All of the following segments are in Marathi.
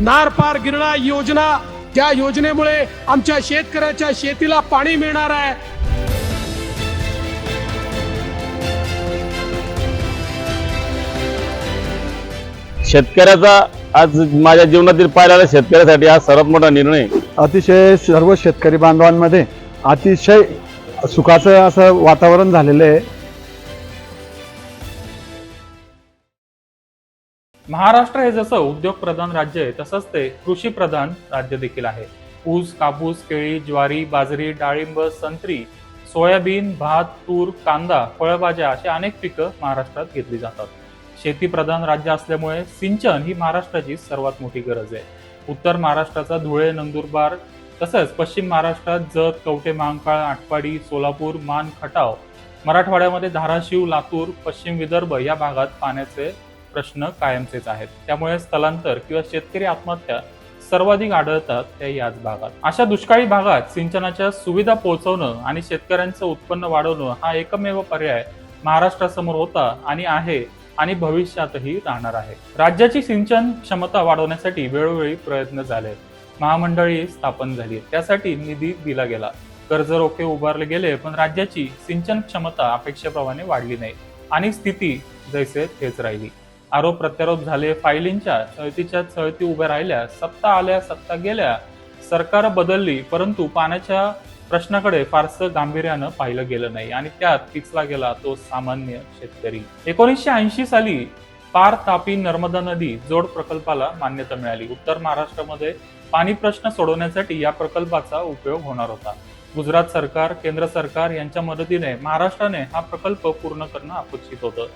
नार पार गिरणा योजना. ज्या योजनेमुळे आमच्या शेतकऱ्याच्या शेतीला पाणी मिळणार आहे. शेतकऱ्याचा आज माझ्या जीवनातील पाहिलेला शेतकऱ्यासाठी हा सर्वात मोठा निर्णय. अतिशय सर्व शेतकरी बांधवांमध्ये अतिशय सुखाचं असं वातावरण झालेलं आहे. महाराष्ट्र हे जसं उद्योग प्रधान राज्य आहे तसंच ते कृषी प्रधान राज्य देखील आहे. ऊस कापूस केळी ज्वारी बाजरी डाळिंब संत्री सोयाबीन भात तूर कांदा फळभाज्या अशी अनेक पिकं महाराष्ट्रात घेतली जातात. शेतीप्रधान राज्य असल्यामुळे सिंचन ही महाराष्ट्राची सर्वात मोठी गरज आहे. उत्तर महाराष्ट्राचा धुळे नंदुरबार तसंच पश्चिम महाराष्ट्रात जत कवठे महांकाळ आटपाडी सोलापूर मान खटाव मराठवाड्यामध्ये धाराशिव लातूर पश्चिम विदर्भ या भागात पाण्याचे प्रश्न कायमचेच आहेत. त्यामुळे स्थलांतर किंवा शेतकरी आत्महत्या सर्वाधिक आढळतात त्या याच भागात. अशा दुष्काळी भागात सिंचनाच्या सुविधा पोहोचवणं आणि शेतकऱ्यांचं उत्पन्न वाढवणं हा एकमेव पर्याय महाराष्ट्रासमोर होता आणि आहे आणि भविष्यातही राहणार आहे. राज्याची सिंचन क्षमता वाढवण्यासाठी वेळोवेळी प्रयत्न झाले. महामंडळी स्थापन झाली. त्यासाठी निधी दिला गेला. कर्ज रोखे उभारले गेले पण राज्याची सिंचन क्षमता अपेक्षेप्रमाणे वाढली नाही आणि स्थिती जैसे तेच राहिली. आरोप प्रत्यारोप झाले. फायलींच्या चळतीच्या चळती उभ्या राहिल्या. सत्ता आल्या सत्ता गेल्या. सरकार बदलली परंतु पाण्याच्या प्रश्नाकडे फारसं गांभीर्यानं पाहिलं गेलं नाही. आणि त्यात पिचला गेला तो सामान्य शेतकरी. एकोणीसशे ऐंशी साली पार तापी नर्मदा नदी जोड प्रकल्पाला मान्यता मिळाली. उत्तर महाराष्ट्रामध्ये पाणी प्रश्न सोडवण्यासाठी या प्रकल्पाचा उपयोग होणार होता. गुजरात सरकार केंद्र सरकार यांच्या मदतीने महाराष्ट्राने हा प्रकल्प पूर्ण करणं अपेक्षित होतं.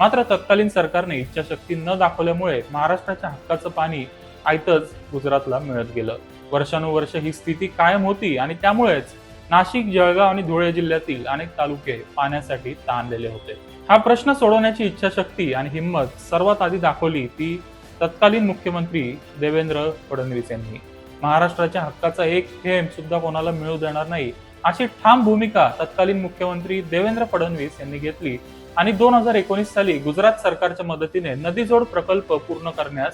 मात्र तत्कालीन सरकारने इच्छाशक्ती न दाखवल्यामुळे महाराष्ट्राच्या हक्काचं पाणी आयतच गुजरातला मिळत गेलं. वर्षानुवर्ष ही स्थिती कायम होती आणि त्यामुळेच नाशिक जळगाव आणि धुळे जिल्ह्यातील अनेक तालुके पाण्यासाठी ताणलेले होते. हा प्रश्न सोडवण्याची इच्छाशक्ती आणि हिंमत सर्वात आधी दाखवली ती तत्कालीन मुख्यमंत्री देवेंद्र फडणवीस यांनी. महाराष्ट्राच्या हक्काचा एक थेंब सुद्धा कोणाला मिळू देणार नाही अशी ठाम भूमिका तत्कालीन मुख्यमंत्री देवेंद्र फडणवीस यांनी घेतली. आणि दोन हजार एकोणीस साली गुजरात सरकारच्या मदतीने नदीजोड प्रकल्प पूर्ण करण्यास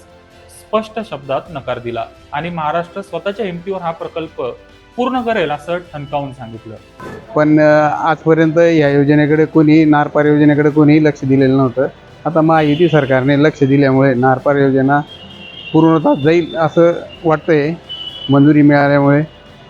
स्पष्ट शब्दात नकार दिला. आणि महाराष्ट्र स्वतःच्या हिमतीवर हा प्रकल्प पूर्ण करेल असं ठणकावून सांगितलं. पण आजपर्यंत या योजनेकडे कोणी नारपार योजनेकडे कोणीही लक्ष दिलेलं नव्हतं. आता महायुती सरकारने लक्ष दिल्यामुळे नारपार योजना पूर्णतः जाईल असं वाटतंय मंजुरी मिळाल्यामुळे.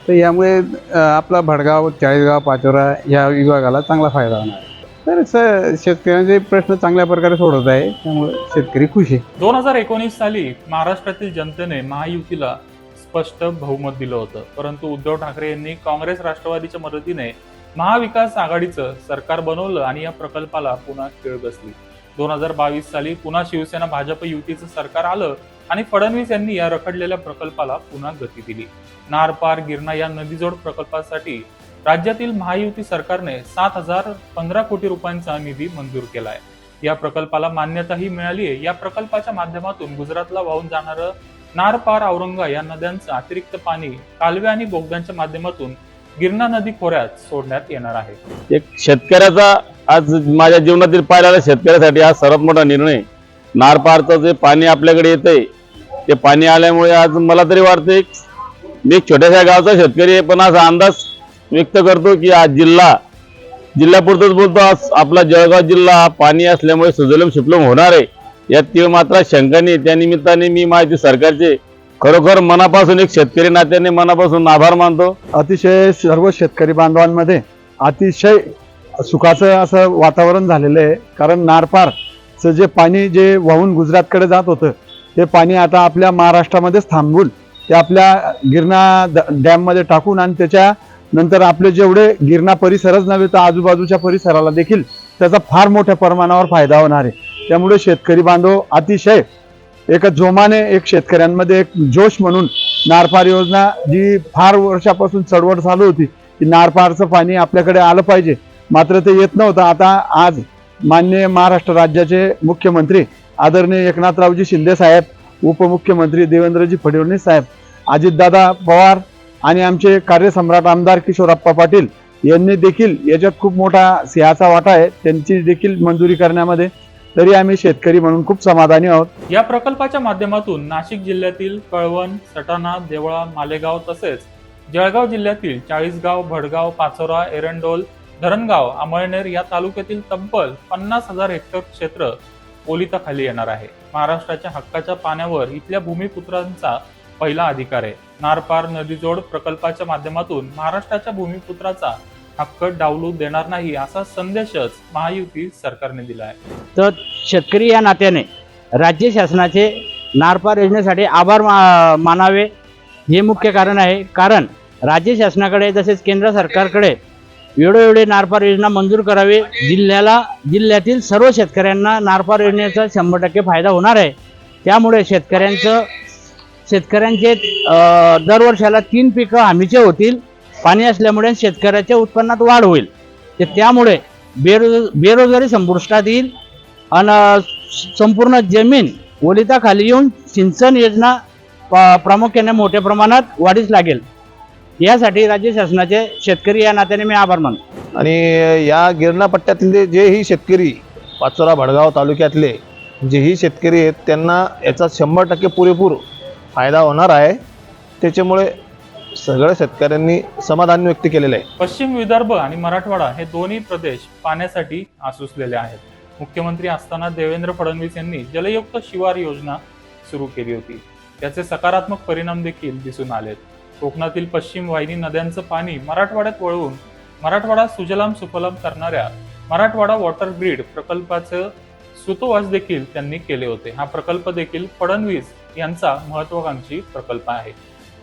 तर यामुळे आपला भडगाव चाळीसगाव पाचोरा या विभागाला चांगला फायदा होणार तर स शेतकऱ्यांचे प्रश्न चांगल्या प्रकारे सोडवत आहे. त्यामुळे शेतकरी खुश आहे. दोन हजार एकोणीस साली महाराष्ट्रातील जनतेने महायुतीला स्पष्ट बहुमत दिलं होतं. परंतु उद्धव ठाकरे यांनी काँग्रेस राष्ट्रवादीच्या मदतीने महाविकास आघाडीचं सरकार बनवलं आणि या प्रकल्पाला पुन्हा खेळ बसली. दोन हजार बावीस साली पुन्हा शिवसेना भाजप युतीचं सरकार आलं आणि फडणवीस यांनी या रखडलेल्या प्रकल्पाला पुन्हा गती दिली. नारपार गिरणा या नदीजोड प्रकल्पासाठी राज्यातील महायुती सरकारने सात हजार पंधरा कोटी रुपयांचा निधी मंजूर केला आहे या प्रकल्पाला मान्यताही मिळाली आहे. या प्रकल्पाच्या माध्यमातून गुजरातला वाहून जाणारं नारपार औरंगा या नद्यांचं अतिरिक्त पाणी कालवे आणि बोगद्यांच्या माध्यमातून गिरणा नदी खोऱ्यात सोडण्यात येणार आहे. एक शेतकऱ्याचा आज माझ्या जीवनातील पाहिलेला शेतकऱ्यासाठी हा सर्वात मोठा निर्णय. नारपारचं जे पाणी आपल्याकडे येतंय ते पाणी आल्यामुळे आज मला तरी वाटते मी एक छोट्याशा गावचा शेतकरी आहे पण असा अंदाज व्यक्त करतो की आज जिल्हा जिल्ह्यापुरतच बोलतो आज आपला जळगाव जिल्हा हा पाणी असल्यामुळे सुजलम सुफलम होणार आहे. यात तीळ मात्र शंका नाही मी माहिती सरकारचे खरोखर मनापासून एक शेतकरी नात्याने मनापासून आभार मानतो. अतिशय सर्व शेतकरी बांधवांमध्ये अतिशय सुखाचं असं वातावरण झालेलं आहे. कारण नारपारचं जे पाणी जे वाहून गुजरातकडे जात होतं ते पाणी आता आपल्या महाराष्ट्रामध्येच थांबवून ते आपल्या गिरणा द- डॅममध्ये टाकून आणि त्याच्या नंतर आपले जेवढे गिरणा परिसरच नव्हे तर आजूबाजूच्या परिसराला देखील त्याचा फार मोठ्या प्रमाणावर फायदा होणार आहे. त्यामुळे शेतकरी बांधव अतिशय एका जोमाने एक शेतकऱ्यांमध्ये एक जोश म्हणून नारपार योजना जी फार वर्षापासून चळवळ चालू होती की नारपारचं पाणी आपल्याकडे आलं पाहिजे. मात्र ते येत नव्हतं. आता आज मान्य महाराष्ट्र राज्याचे मुख्यमंत्री आदरणीय एकनाथरावजी शिंदे साहेब उपमुख्यमंत्री देवेंद्रजी फडणवीस साहेब अजितदादा पवार आणि आमचे कार्यसम्राट आमदार किशोरप्पा पाटील यांनी देखील याच्यात खूप मोठा सिंहाचा वाटा आहे. त्यांची देखील मंजुरी करण्यामध्ये तरी आम्ही शेतकरी म्हणून खूप समाधानी आहोत. या प्रकल्पाच्या माध्यमातून नाशिक जिल्ह्यातील कळवण सटाणा देवळा मालेगाव तसेच जळगाव जिल्ह्यातील चाळीसगाव भडगाव पाचोरा एरंडोल धरणगाव अमळनेर या तालुक्यातील तब्बल पन्नास हजार हेक्टर क्षेत्र ओलिताखाली येणार आहे. महाराष्ट्राच्या हक्काच्या पाण्यावर इथल्या भूमिपुत्रांचा पहिला अधिकार आहे. नारपार नदीजोड प्रकल्पाच्या माध्यमातून महाराष्ट्राच्या भूमिपुत्राचा हक्क डावलू देणार नाही असा संदेशच महायुती सरकारने दिला आहे. तर शेतकरी या नात्याने राज्य शासनाचे नारपार योजनेसाठी आभार मा मानावे हे मुख्य कारण आहे. कारण राज्य शासनाकडे तसेच केंद्र सरकारकडे वेळोवेळी नारपार योजना मंजूर करावी. जिल्ह्याला जिल्ह्यातील सर्व शेतकऱ्यांना नारपार योजनेचा शंभर टक्के फायदा होणार आहे. त्यामुळे शेतकऱ्यांचं शेतकऱ्यांचे दरवर्षाला तीन पिकं हमीचे होतील. पाणी असल्यामुळे शेतकऱ्याच्या उत्पन्नात वाढ होईल. ते त्यामुळे बेरोज बेरोजगारी संपुष्टात येईल. आणि संपूर्ण जमीन ओलिताखाली येऊन सिंचन योजना प्रामुख्याने मोठ्या प्रमाणात वाढीस लागेल. यासाठी राज्य शासनाचे शेतकरी या नात्याने मी आभार मानतो. आणि या गिरणा पट्ट्यातले जेही शेतकरी पाचोरा भडगाव तालुक्यातले जेही शेतकरी आहेत त्यांना याचा शंभर टक्के पुरेपूर फायदा होणार आहे. त्याच्यामुळे सगळ्या शेतकऱ्यांनी समाधान व्यक्त केलेलं आहे. पश्चिम विदर्भ आणि मराठवाडा हे दोन्ही प्रदेश पाण्यासाठी आसुसलेले आहेत. मुख्यमंत्री असताना देवेंद्र फडणवीस यांनी जलयुक्त शिवार योजना सुरू केली होती. त्याचे सकारात्मक परिणाम देखील दिसून आलेत. कोकणातील पश्चिम वाहिनी नद्यांचं पाणी मराठवाड्यात वळवून मराठवाडा सुजलाम सुफलाम करणाऱ्या मराठवाडा वॉटर ग्रीड प्रकल्पाचं सुतोवाच देखील त्यांनी केले होते. हा प्रकल्प देखील फडणवीस यांचा महत्वाकांक्षी प्रकल्प आहे.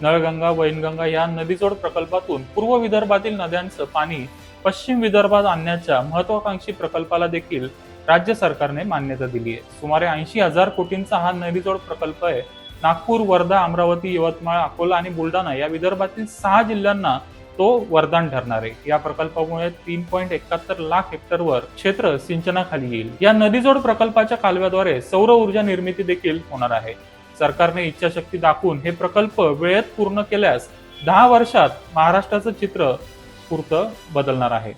नळगंगा वैनगंगा या नदीजोड प्रकल्पातून पूर्व विदर्भातील नद्यांचं पाणी पश्चिम विदर्भात आणण्याच्या महत्वाकांक्षी प्रकल्पाला देखील राज्य सरकारने मान्यता दिली आहे. सुमारे ऐंशी हजार कोटींचा हा नदीजोड प्रकल्प आहे. नागपूर वर्धा अमरावती यवतमाळ अकोला आणि बुलढाणा या विदर्भातील सहा जिल्ह्यांना तो वरदान ठरणार आहे. या प्रकल्पामुळे तीन पॉईंट एकाहत्तर लाख हेक्टरवर क्षेत्र सिंचनाखाली येईल. या नदीजोड प्रकल्पाच्या कालव्याद्वारे सौर ऊर्जा निर्मिती देखील होणार आहे. सरकारने इच्छाशक्ती दाखवून हे प्रकल्प वेळेत पूर्ण केल्यास दहा वर्षात महाराष्ट्राचं चित्र पुरतं बदलणार आहे.